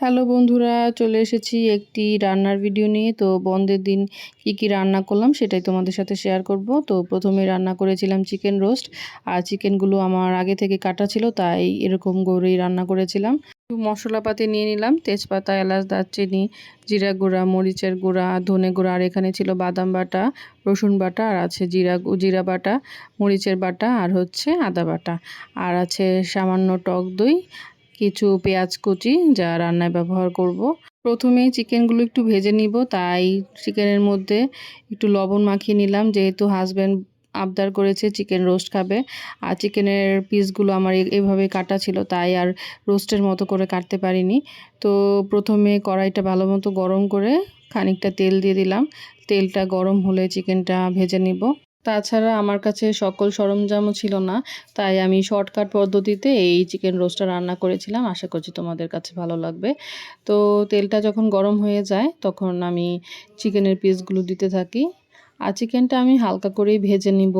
Hello বন্ধুরা, চলে এসেছি একটি রান্নার ভিডিও নিয়ে। তো বন্ধের দিন কি কি রান্না করলাম সেটাই তোমাদের সাথে শেয়ার করব। তো প্রথমে রান্না করেছিলাম চিকেন রোস্ট আর চিকেনগুলো আমার আগে থেকে কাটা ছিল, তাই এরকম করেই রান্না করেছিলাম। একটু মশলাপাতি নিয়ে নিলাম, তেজপাতা, এলাচ, দারচিনি, জিরা গুঁড়া, মরিচের গুঁড়া, ধনে গুঁড়া, আর এখানে ছিল বাদাম বাটা, রসুন বাটা, আর আছে জিরা জিরা বাটা, মরিচের বাটা, আর হচ্ছে আদা বাটা। আর আছে সামান্য টক দই কিছু পেঁয়াজ কুচি যা রান্নায় ব্যবহার করব। প্রথমেই চিকেনগুলো একটু ভেজে নিব, তাই চিকেনের মধ্যে একটু লবণ মাখিয়ে নিলাম। যেহেতু হাজব্যান্ড আবদার করেছে চিকেন রোস্ট খাবে, আর চিকেনের পিসগুলো আমার এভাবে কাটা ছিল, তাই আর রোস্টের মতো করে কাটতে পারিনি। তো প্রথমে কড়াইটা ভালো মতো গরম করে খানিকটা তেল দিয়ে দিলাম। তেলটা গরম হলে চিকেনটা ভেজে নিব। তাছাড়া আমার কাছে সকল সরঞ্জামও ছিল না, তাই আমি শর্টকাট পদ্ধতিতে এই চিকেন রোস্টটা রান্না করেছিলাম। আশা করছি তোমাদের কাছে ভালো লাগবে। তো তেলটা যখন গরম হয়ে যায়, তখন আমি চিকেনের পিসগুলো দিতে থাকি। আর চিকেনটা আমি হালকা করেই ভেজে নিব।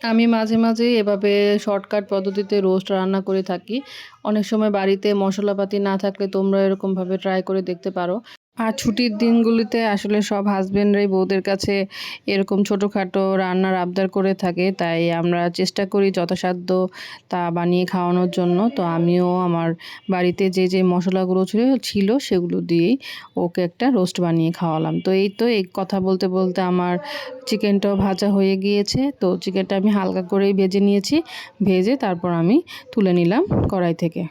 আমি মাঝে মাঝে এভাবে শর্টকাট পদ্ধতিতে রোস্ট রান্না করে থাকি। অনেক সময় বাড়িতে মশলাপাতি না থাকলে তোমরা এরকমভাবে ট্রাই করে দেখতে পারো। আর ছুটির দিনগুলিতে আসলে সব হাজব্যান্ডরাই বউদের কাছে এরকম ছোটোখাটো রান্নার আবদার করে থাকে। তাই আমরা চেষ্টা করি যথাসাধ্য তা বানিয়ে খাওয়ানোর জন্য। তো আমিও আমার বাড়িতে যে যে মশলাগুলো ছিল ছিল সেগুলো দিয়েই ওকে একটা রোস্ট বানিয়ে খাওয়ালাম। তো এই তো এই কথা বলতে বলতে আমার চিকেনটাও ভাজা হয়ে গিয়েছে। তো চিকেনটা আমি হালকা করেই ভেজে নিয়েছি। ভেজে তারপর আমি তুলে নিলাম কড়াই থেকে।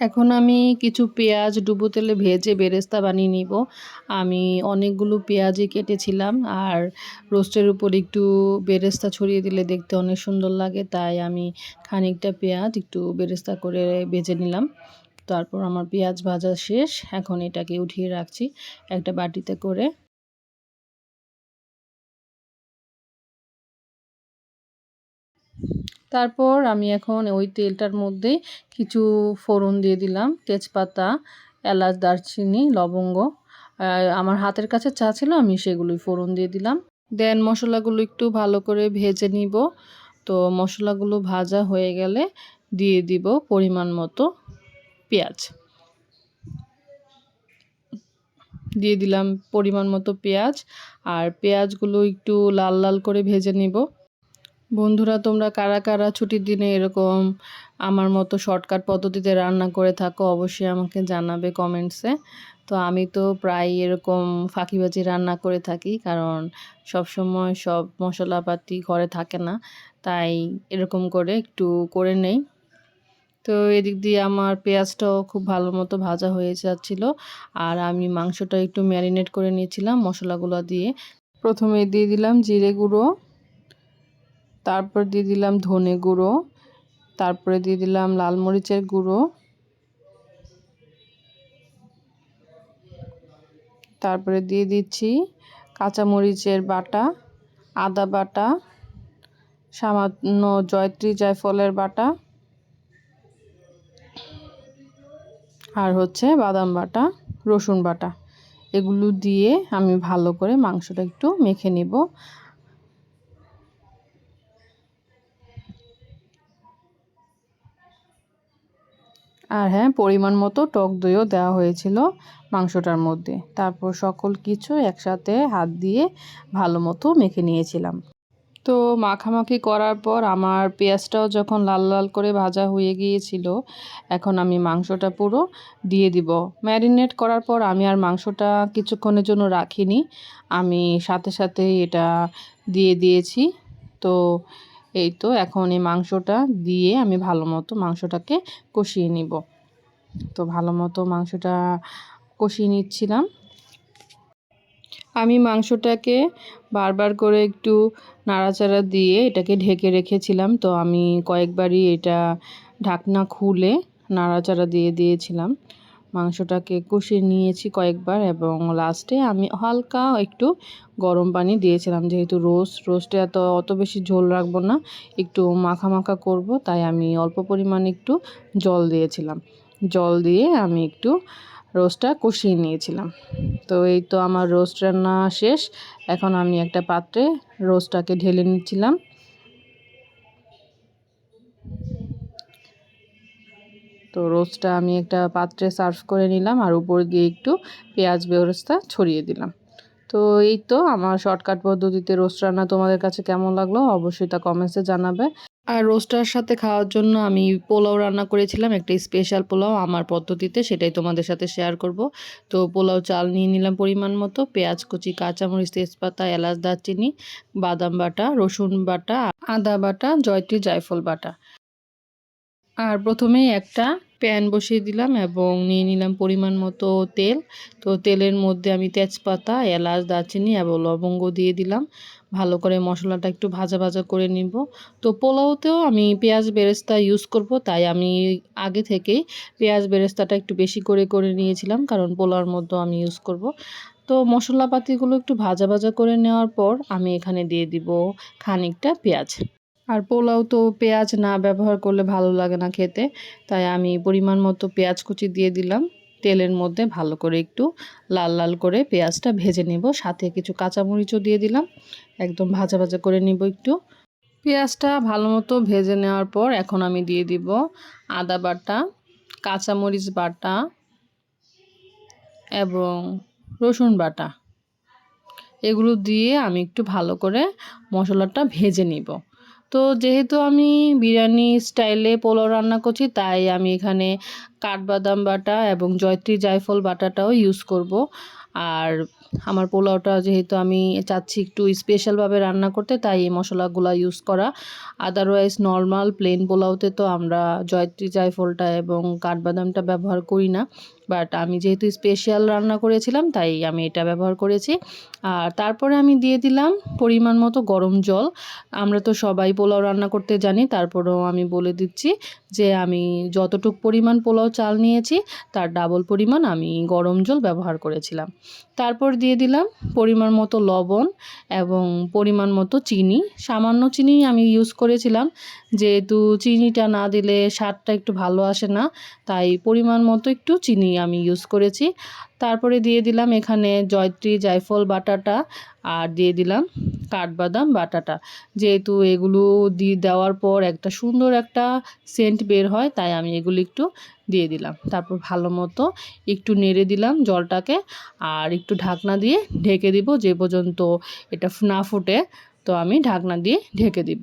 এখন আমি কিছু পেঁয়াজ, ডুবো তেলে ভেজে বেরেস্তা বানিয়ে নিব। আমি অনেকগুলো পেঁয়াজই কেটেছিলাম আর রোস্টের উপর একটু বেরেস্তা ছড়িয়ে দিলে দেখতে অনেক সুন্দর লাগে, তাই আমি খানিকটা পেঁয়াজ একটু বেরেস্তা করে ভেজে নিলাম। তারপর আমার পেঁয়াজ ভাজা শেষ, এখন এটাকে উঠিয়ে রাখছি একটা বাটিতে করে। তারপর আমি এখন ওই তেলটার মধ্যে কিছু ফোড়ন দিয়ে দিলাম, তেজপাতা, এলাচ, দারচিনি, লবঙ্গ। আমার হাতের কাছে চা ছিল, আমি সেগুলোই ফোড়ন দিয়ে দিলাম। দেন মশলাগুলো একটু ভালো করে ভেজে নিব। তো মশলাগুলো ভাজা হয়ে গেলে দিয়ে দিব পরিমাণ মতো পেঁয়াজ। দিয়ে দিলাম পরিমাণ মতো পেঁয়াজ। আর পেঁয়াজগুলো একটু লাল লাল করে ভেজে নিব। বন্ধুরা, তোমরা কারা কারা ছুটির দিনে এরকম আমার মতো শর্টকাট পদ্ধতিতে রান্না করে থাকো, অবশ্যই আমাকে জানাবে কমেন্টসে। তো আমি তো প্রায় এরকম ফাঁকিবাজি রান্না করে থাকি, কারণ সব সময় সব মশলাপাতি ঘরে থাকে না, তাই এরকম করে একটু করে নেই। তো এদিক দিয়ে আমার পেঁয়াজটাও খুব ভালো মতো ভাজা হয়ে যাচ্ছিল, আর আমি মাংসটা একটু ম্যারিনেট করে নিয়েছিলাম মশলাগুলো দিয়ে। প্রথমে দিয়ে দিলাম জিরে গুঁড়ো তারপর দিয়ে দিলাম ধনে গুঁড়ো, তারপরে দিয়ে দিলাম লাল মরিচের গুঁড়ো, তারপরে দিয়ে দিচ্ছি কাঁচামরিচের বাটা, আদা বাটা, সামান্য জয়ত্রী জয়ফলের বাটা, আর হচ্ছে বাদাম বাটা, রসুন বাটা। এগুলো দিয়ে আমি ভালো করে মাংসটা একটু মেখে নিব। আর হ্যাঁ পরিমাণ মতো টক দইও দেওয়া হয়েছিল মাংসটার মধ্যে। তারপর সকল কিছু একসাথে হাত দিয়ে ভালো মতো মেখে নিয়েছিলাম। তো মাখামাখি করার পর আমার পেঁয়াজটাও যখন লাল লাল করে ভাজা হয়ে গিয়েছিল, এখন আমি মাংসটা পুরো দিয়ে দিব। ম্যারিনেট করার পর আমি আর মাংসটা কিছুক্ষণের জন্য রাখিনি। আমি সাথে সাথে এটা দিয়ে দিয়েছি। তো এই তো এখন এই মাংসটা দিয়ে আমি ভালো মতো মাংসটাকে কষিয়ে নিব। তো ভালো মতো মাংসটা কষিয়ে নিচ্ছিলাম। আমি মাংসটাকে বারবার করে একটু নাড়াচাড়া দিয়ে এটাকে ঢেকে রেখেছিলাম। তো আমি কয়েকবারই এটা ঢাকনা খুলে নাড়াচাড়া দিয়ে দিয়েছিলাম। মাংসটাকে কষিয়ে নিয়েছি কয়েকবার এবং লাস্টে আমি হালকা একটু গরম পানি দিয়েছিলাম। যেহেতু রোস্ট রোস্টে এত, অত বেশি ঝোল রাখব না, একটু মাখা মাখা করব, তাই আমি অল্প পরিমাণে একটু জল দিয়েছিলাম। জল দিয়ে আমি একটু রোস্টটা কষিয়ে নিয়েছিলাম। তো এই তো আমার রোস্ট রান্না শেষ। এখন আমি একটা পাত্রে রোস্টটাকে ঢেলে নিচ্ছিলাম। তো রোস্টটা আমি একটা পাত্রে সার্ভ করে নিলাম আর উপর দিয়ে একটু পেঁয়াজ বেরস্তা ছড়িয়ে দিলাম। তো এই তো আমার শর্টকাট পদ্ধতিতে রোস্ট রান্না তোমাদের কাছে কেমন লাগল অবশ্যই তা কমেন্টসে জানাবে। আর রোস্টার সাথে খাওয়ার জন্য আমি পোলাও রান্না করেছিলাম, একটা স্পেশাল পোলাও আমার পদ্ধতিতে সেটাই তোমাদের সাথে শেয়ার করব। তো পোলাও চাল নিয়ে নিলাম পরিমাণ মতো, পেঁয়াজ, কুচি, কাঁচামরিচ, তেজপাতা, এলাচ, দারচিনি, বাদাম বাটা, রসুন বাটা, আদা বাটা, জয়ত্রী জায়ফল বাটা। আর প্রথমে একটা প্যান বসিয়ে দিলাম এবং নিয়ে নিলাম পরিমাণ মতো তেল। তো তেলের মধ্যে আমি তেজপাতা, এলাচ, দারচিনি এবং লবঙ্গ দিয়ে দিলাম। ভালো করে মশলাটা একটু ভাজা ভাজা করে নিব। তো পোলাওতেও আমি পেঁয়াজ বেরেস্তা ইউজ করব, তাই আমি আগে থেকেই পেঁয়াজ বেরেস্তাটা একটু বেশি করে করে নিয়েছিলাম, কারণ পোলাওর মধ্যে আমি ইউজ করব। তো মশলাপাতিগুলো একটু ভাজা ভাজা করে নেওয়ার পর আমি এখানে দিয়ে দিব খানিকটা পেঁয়াজ। আর পোলাও তো পেঁয়াজ না ব্যবহার করলে ভালো লাগে না খেতে, তাই আমি পরিমাণ মতো পেঁয়াজ কুচি দিয়ে দিলাম। তেলের মধ্যে ভালো করে একটু লাল লাল করে পেঁয়াজটা ভেজে নেব, সাথে কিছু কাঁচামরিচও দিয়ে দিলাম। একদম ভাজা ভাজা করে নিব একটু। পেঁয়াজটা ভালো মতো ভেজে নেওয়ার পর এখন আমি দিয়ে দিব আদা বাটা, কাঁচামরিচ বাটা এবং রসুন বাটা। এগুলো দিয়ে আমি একটু ভালো করে মশলাটা ভেজে নিব। তো যেহেতু আমি বিরিয়ানি স্টাইলে পোলাও রান্না করছি, তাই আমি এখানে কাঠবাদাম বাটা এবং জয়ত্রী জায়ফল বাটাটাও ইউজ করব। আর আমার পোলাওটা যেহেতু আমি চাচ্ছি একটু স্পেশালভাবে রান্না করতে, তাই এই মশলাগুলো ইউজ করা। আদারওয়াইজ নর্মাল প্লেন পোলাওতে তো আমরা জয়ত্রী জায়ফলটা এবং কাঠবাদামটা ব্যবহার করি না। বাট আমি যেহেতু স্পেশাল রান্না করেছিলাম, তাই আমি এটা ব্যবহার করেছি। আর তারপরে আমি দিয়ে দিলাম পরিমাণ মতো গরম জল। আমরা তো সবাই পোলাও রান্না করতে জানি, তারপরেও আমি বলে দিচ্ছি যে আমি যতটুক পরিমাণ পোলাও চাল নিয়েছি, তার ডাবল পরিমাণ আমি গরম জল ব্যবহার করেছিলাম। তারপর দিয়ে দিলাম পরিমাণ মতো লবণ এবং পরিমাণ মতো চিনি। সামান্য চিনি আমি ইউজ করেছিলাম, যেহেতু চিনিটা না দিলে স্বাদটা একটু ভালো আসে না, তাই পরিমাণ মতো একটু চিনি আমি ইউজ করেছি। তারপরে দিয়ে দিলাম এখানে জয়ত্রী, জায়ফল বাটাটা আর দিয়ে দিলাম কাঠবাদাম বাটাটা। যেহেতু এগুলো দিয়ে দেওয়ার পর একটা সুন্দর একটা সেন্ট বের হয়, তাই আমি এগুলো একটু দিয়ে দিলাম। তারপর ভালো মতো একটু নেড়ে দিলাম জলটাকে আর একটু ঢাকনা দিয়ে ঢেকে দিব। যে পর্যন্ত এটা না ফুটে, তো আমি ঢাকনা দিয়ে ঢেকে দিব।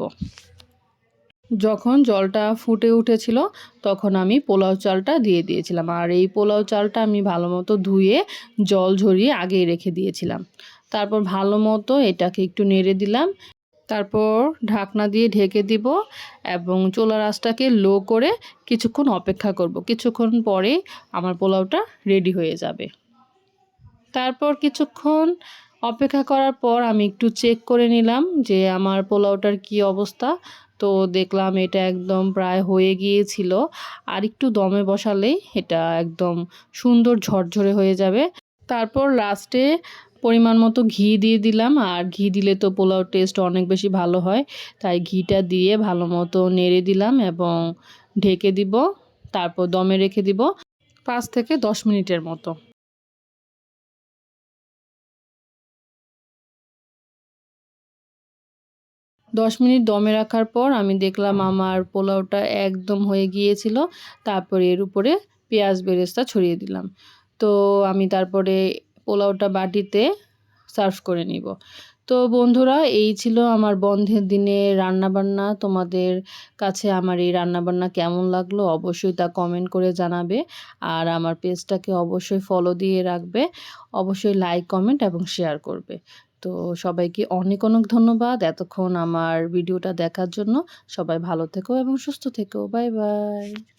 যখন জলটা ফুটে উঠেছিল, তখন আমি পোলাও চালটা দিয়ে দিয়েছিলাম। আর এই পোলাও চালটা আমি ভালো মতো ধুয়ে জল ঝরিয়ে আগেই রেখে দিয়েছিলাম। তারপর ভালো মতো এটাকে একটু নেড়ে দিলাম। তারপর ঢাকনা দিয়ে ঢেকে দিব এবং চোলা রাসটাকে লো করে কিছুক্ষণ অপেক্ষা করব। কিছুক্ষণ পরে আমার পোলাওটা রেডি হয়ে যাবে। তারপর কিছুক্ষণ অপেক্ষা করার পর আমি একটু চেক করে নিলাম যে আমার পোলাওটার কি অবস্থা। তো দেখলাম এটা একদম প্রায় হয়ে গিয়েছিল। আর একটু দমে বসালেই এটা একদম সুন্দর ঝরঝরে হয়ে যাবে। তারপর লাস্টে পরিমাণ মতো ঘি দিয়ে দিলাম। আর ঘি দিলে তো পোলাও টেস্ট অনেক বেশি ভালো হয়। তাই ঘিটা দিয়ে ভালো মতো নেড়ে দিলাম এবং ঢেকে দিব। তারপর দমে রেখে দিব পাঁচ থেকে দশ মিনিটের মতো। দশ মিনিট দমে রাখার পর আমি দেখলাম আমার পোলাওটা একদম হয়ে গিয়েছিল। তারপরে এর উপরে পেঁয়াজ বেরেস্তা ছড়িয়ে দিলাম। তো আমি তারপরে পোলাওটা বাটিতে সার্ভ করে নিব। তো বন্ধুরা এই ছিল আমার বন্ধের দিনে রান্নাবান্না। তোমাদের কাছে আমার এই রান্নাবান্না কেমন লাগল অবশ্যই তা কমেন্ট করে জানাবে। আর আমার পেজটাকে অবশ্যই ফলো দিয়ে রাখবে। অবশ্যই লাইক কমেন্ট এবং শেয়ার করবে। তো সবাইকে অনেক অনেক ধন্যবাদ এতক্ষণ আমার ভিডিওটা দেখার জন্য। সবাই ভালো থেকো এবং সুস্থ থেকো। Bye bye.